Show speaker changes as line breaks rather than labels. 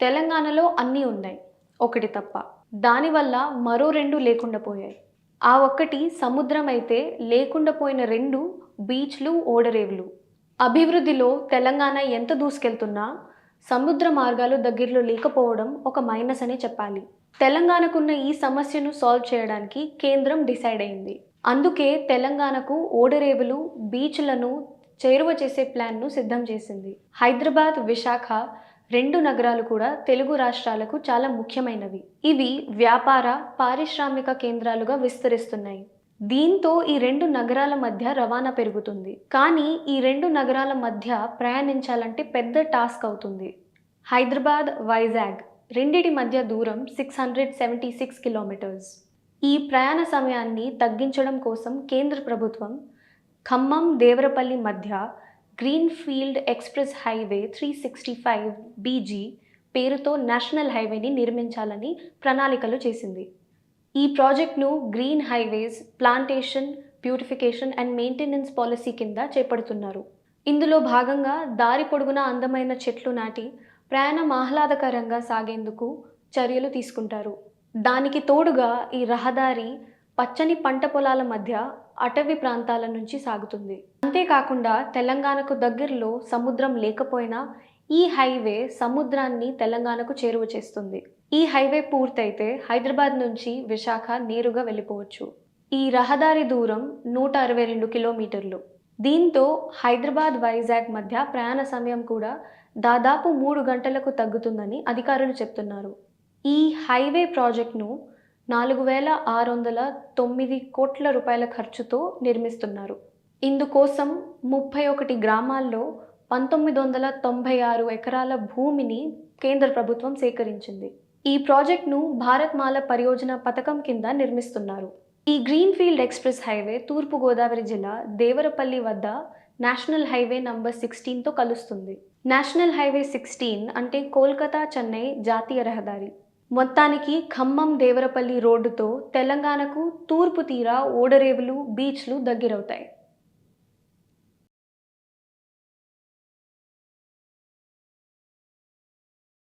తెలంగాణలో అన్నీ ఉన్నాయి. ఒకటి తప్ప. దానివల్ల మరో రెండు లేకుండా పోయాయి. ఆ ఒక్కటి సముద్రం అయితే లేకుండా పోయిన రెండు బీచ్లు ఓడరేవులు. అభివృద్ధిలో తెలంగాణ ఎంత దూసుకెళ్తున్నా సముద్ర మార్గాలు దగ్గరలో లేకపోవడం ఒక మైనస్ అని చెప్పాలి. తెలంగాణకున్న ఈ సమస్యను సాల్వ్ చేయడానికి కేంద్రం డిసైడ్ అయింది. అందుకే తెలంగాణకు ఓడరేవులు బీచ్లను చేరువ చేసే ప్లాన్ను సిద్ధం చేసింది. హైదరాబాద్ విశాఖ రెండు నగరాలు కూడా తెలుగు రాష్ట్రాలకు చాలా ముఖ్యమైనవి. ఇవి వ్యాపార పారిశ్రామిక కేంద్రాలుగా విస్తరిస్తున్నాయి. దీంతో ఈ రెండు నగరాల మధ్య రవాణా పెరుగుతుంది. కానీ ఈ రెండు నగరాల మధ్య ప్రయాణించాలంటే పెద్ద టాస్క్ అవుతుంది. హైదరాబాద్ వైజాగ్ రెండిటి మధ్య దూరం six hundred seventy six kilometres. ఈ ప్రయాణ సమయాన్ని తగ్గించడం కోసం కేంద్ర ప్రభుత్వం ఖమ్మం దేవరపల్లి మధ్య green field express highway three sixty five BG పేరుతో నేషనల్ హైవేని నిర్మించాలని ప్రణాళికలు చేసింది. ఈ ప్రాజెక్ట్ను green highways plantation beautification and maintenance policy కింద చేపడుతున్నారు. ఇందులో భాగంగా దారి పొడుగున అందమైన చెట్లు నాటి ప్రయాణం ఆహ్లాదకరంగా సాగేందుకు చర్యలు తీసుకుంటారు. దానికి తోడుగా ఈ రహదారి పచ్చని పంట పొలాల మధ్య అటవీ ప్రాంతాల నుంచి సాగుతుంది. అంతేకాకుండా తెలంగాణకు దగ్గరలో సముద్రం లేకపోయినా ఈ హైవే సముద్రాన్ని తెలంగాణకు చేరువ చేస్తుంది. ఈ హైవే పూర్తయితే హైదరాబాద్ నుంచి విశాఖ నేరుగా వెళ్ళిపోవచ్చు. ఈ రహదారి దూరం నూట అరవై రెండు కిలోమీటర్లు. దీంతో హైదరాబాద్ వైజాగ్ మధ్య ప్రయాణ సమయం కూడా దాదాపు మూడు గంటలకు తగ్గుతుందని అధికారులు చెప్తున్నారు. ఈ హైవే ప్రాజెక్ట్ను నాలుగు వేల ఆరు వందల తొమ్మిది కోట్ల రూపాయల ఖర్చుతో నిర్మిస్తున్నారు. ఇందుకోసం ముప్పై ఒకటి గ్రామాల్లో పంతొమ్మిది వందల తొంభై ఆరు ఎకరాల భూమిని కేంద్ర ప్రభుత్వం సేకరించింది. ఈ ప్రాజెక్ట్ను భారత్మాల పరియోజన పథకం కింద నిర్మిస్తున్నారు. ఈ గ్రీన్ఫీల్డ్ ఎక్స్ప్రెస్ హైవే తూర్పు గోదావరి జిల్లా దేవరపల్లి వద్ద నేషనల్ హైవే నంబర్ సిక్స్టీన్తో కలుస్తుంది. నేషనల్ హైవే సిక్స్టీన్ అంటే కోల్కతా చెన్నై జాతీయ రహదారి. మొత్తానికి ఖమ్మం దేవరపల్లి రోడ్డుతో తెలంగాణకు తూర్పు తీర ఓడరేవులు బీచ్లు దగ్గరవుతాయి.